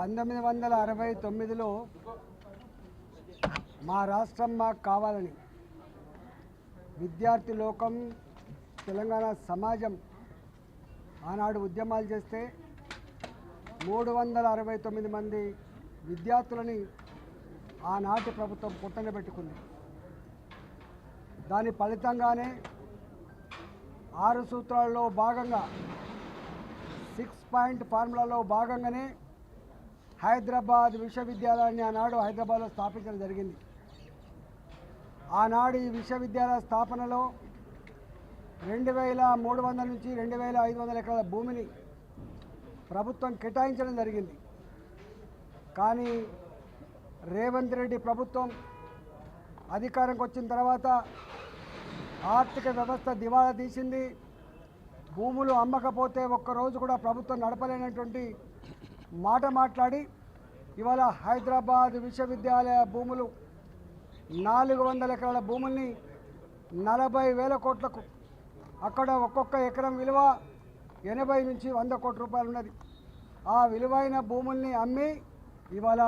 పంతొమ్మిది వందల అరవై తొమ్మిదిలో మా రాష్ట్రం మాకు కావాలని విద్యార్థి లోకం తెలంగాణ సమాజం ఆనాడు ఉద్యమాలు చేస్తే మూడు వందల అరవై తొమ్మిది మంది విద్యార్థులని ఆనాటి ప్రభుత్వం పుట్టన పెట్టుకుంది. దాని ఫలితంగానే ఆరు సూత్రాల్లో భాగంగా సిక్స్ పాయింట్ ఫార్ములాలో భాగంగానే హైదరాబాద్ విశ్వవిద్యాలయాన్ని ఆనాడు హైదరాబాద్లో స్థాపించడం జరిగింది. ఆనాడు ఈ విశ్వవిద్యాలయ స్థాపనలో రెండు వేల మూడు వందల నుంచి రెండు వేల ఐదు వందల ఎకరాల భూమిని ప్రభుత్వం కేటాయించడం జరిగింది. కానీ రేవంత్ రెడ్డి ప్రభుత్వం అధికారంకి వచ్చిన తర్వాత ఆర్థిక వ్యవస్థ దివాళా తీసింది. భూములు అమ్మకపోతే ఒక్కరోజు కూడా ప్రభుత్వం నడపలేనటువంటి మాట మాట్లాడి ఇవాళ హైదరాబాద్ విశ్వవిద్యాలయ భూములు నాలుగు వందల ఎకరాల భూముల్ని నలభై వేల కోట్లకు అక్కడ ఒక్కొక్క ఎకరం విలువ ఎనభై నుంచి వంద కోట్ల రూపాయలు ఉన్నది. ఆ విలువైన భూముల్ని అమ్మి ఇవాళ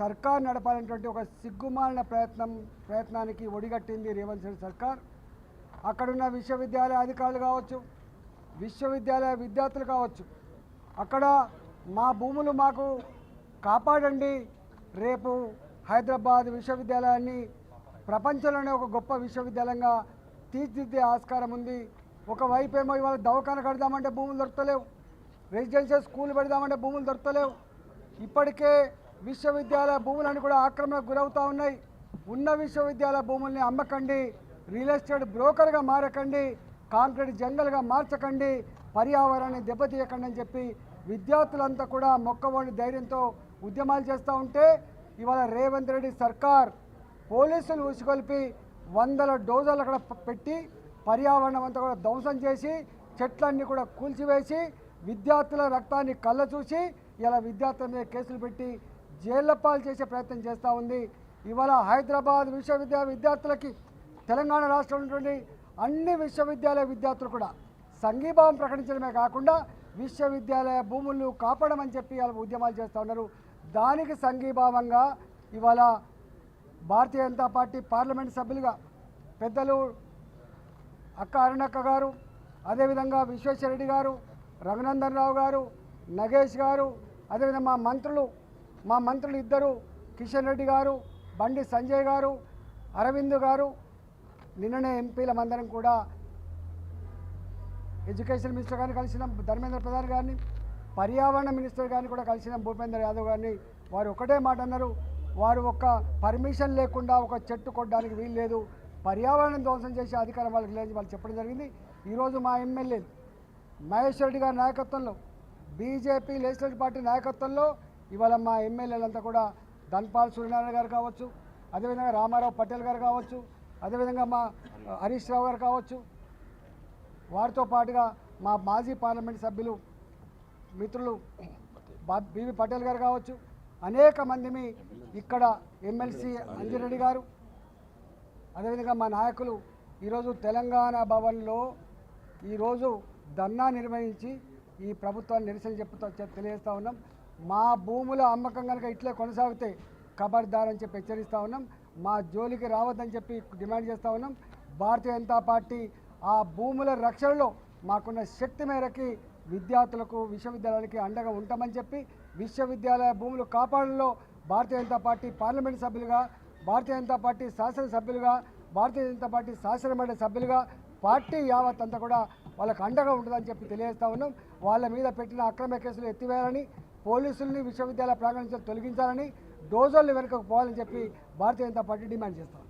సర్కార్ నడపాలనేటువంటి ఒక సిగ్గుమాలిన ప్రయత్నం ప్రయత్నానికి ఒడిగట్టింది రేవంత్ రెడ్డి సర్కార్. అక్కడున్న విశ్వవిద్యాలయ అధికారులు కావచ్చు విశ్వవిద్యాలయ విద్యార్థులు కావచ్చు అక్కడ మా భూములు మాకు కాపాడండి. రేపు హైదరాబాద్ విశ్వవిద్యాలయాన్ని ప్రపంచంలోనే ఒక గొప్ప విశ్వవిద్యాలయంగా తీర్చిదిద్దే ఆస్కారం ఉంది. ఒకవైపు ఏమో ఇవాళ దవాఖాన కడదామంటే భూములు దొరకలేవు రెసిడెన్షియల్ స్కూల్ పెడదామంటే భూములు దొరకలేవు ఇప్పటికే విశ్వవిద్యాలయ భూములన్నీ కూడా ఆక్రమణకు గురవుతూ ఉన్నాయి. ఉన్న విశ్వవిద్యాలయ భూముల్ని అమ్మకండి. రియల్ ఎస్టేట్ బ్రోకర్గా మారకండి. కాంక్రీట్ జంగల్గా మార్చకండి. పర్యావరణాన్ని దెబ్బతీయకండి అని చెప్పి విద్యార్థులంతా కూడా మొక్కవోని ధైర్యంతో ఉద్యమాలు చేస్తూ ఉంటే ఇవాళ రేవంత్ రెడ్డి సర్కార్ పోలీసులు ఊసికొల్పి వందల డోజులు అక్కడ పెట్టి పర్యావరణం అంతా కూడా ధ్వంసం చేసి చెట్లన్నీ కూడా కూల్చివేసి విద్యార్థుల రక్తాన్ని కళ్ళ చూసి ఇలా విద్యార్థుల మీద కేసులు పెట్టి జైళ్ళ పాలు చేసే ప్రయత్నం చేస్తూ ఉంది. ఇవాళ హైదరాబాద్ విశ్వవిద్యాలయ విద్యార్థులకి తెలంగాణ రాష్ట్రంలో ఉన్నటువంటి అన్ని విశ్వవిద్యాలయ విద్యార్థులు కూడా సంఘీభావం ప్రకటించడమే కాకుండా విశ్వవిద్యాలయ భూములను కాపాడమని చెప్పి వాళ్ళ ఉద్యమాలు చేస్తూ ఉన్నారు. దానికి సంఘీభావంగా ఇవాళ భారతీయ జనతా పార్టీ పార్లమెంట్ సభ్యులుగా పెద్దలు అక్క అరుణక్క గారు అదేవిధంగా విశ్వేశ్వరరెడ్డి గారు రఘునందన్ రావు గారు నగేష్ గారు అదేవిధంగా మా మంత్రులు మా మంత్రులు ఇద్దరు కిషన్ రెడ్డి గారు బండి సంజయ్ గారు అరవింద్ గారు నిన్ననే ఎంపీలమందరం కూడా ఎడ్యుకేషన్ మినిస్టర్ గారిని కలిసినాం ధర్మేంద్ర ప్రధాన్ గారిని పర్యావరణ మినిస్టర్ గారిని కూడా కలిసినాం భూపేంద్ర యాదవ్ గారిని. వారు ఒకటే మాట అన్నారు వారు ఒక్క పర్మిషన్ లేకుండా ఒక చెట్టు కొట్టడానికి వీలు లేదు. పర్యావరణం ధ్వంసం చేసే అధికారం వాళ్ళకి లేదని వాళ్ళు చెప్పడం జరిగింది. ఈరోజు మా ఎమ్మెల్యేలు మహేష్ రెడ్డి గారి నాయకత్వంలో బీజేపీ లెజిస్లేటివ్ పార్టీ నాయకత్వంలో ఇవాళ మా ఎమ్మెల్యేలంతా కూడా ధన్పాల్ సూర్యనారాయణ గారు కావచ్చు అదేవిధంగా రామారావు పటేల్ గారు కావచ్చు అదేవిధంగా మా హరీష్ రావు గారు కావచ్చు వారితో పాటుగా మా మాజీ పార్లమెంట్ సభ్యులు మిత్రులు బీబీ పటేల్ గారు కావచ్చు అనేక మందిని ఇక్కడ ఎమ్మెల్సీ అంజిరెడ్డి గారు. అదేవిధంగా మా నాయకులు ఈరోజు తెలంగాణ భవన్లో ఈరోజు ధర్నా నిర్వహించి ఈ ప్రభుత్వాన్ని నిరసన చెప్తూ తెలియజేస్తూ తెలియజేస్తా ఉన్నాం. మా భూముల అమ్మకం కనుక ఇట్లే కొనసాగితే ఖబర్దార్ అని చెప్పి హెచ్చరిస్తూ ఉన్నాం. మా జోలికి రావద్దని చెప్పి డిమాండ్ చేస్తూ ఉన్నాం. భారతీయ జనతా పార్టీ ఆ భూముల రక్షణలో మాకున్న శక్తి మేరకి విద్యార్థులకు విశ్వవిద్యాలయాలకి అండగా ఉంటామని చెప్పి విశ్వవిద్యాలయ భూములు కాపాడంలో భారతీయ జనతా పార్టీ పార్లమెంట్ సభ్యులుగా భారతీయ జనతా పార్టీ శాసనసభ్యులుగా భారతీయ జనతా పార్టీ శాసనమండలి సభ్యులుగా పార్టీ యావత్ అంతా కూడా వాళ్ళకు అండగా ఉంటుందని చెప్పి తెలియజేస్తా ఉన్నాం. వాళ్ళ మీద పెట్టిన అక్రమ కేసులు ఎత్తివేయాలని పోలీసుల్ని విశ్వవిద్యాలయ ప్రాంగణం తొలగించాలని డోజర్లు వెనుకకు పోవాలని చెప్పి భారతీయ జనతా పార్టీ డిమాండ్ చేస్తాం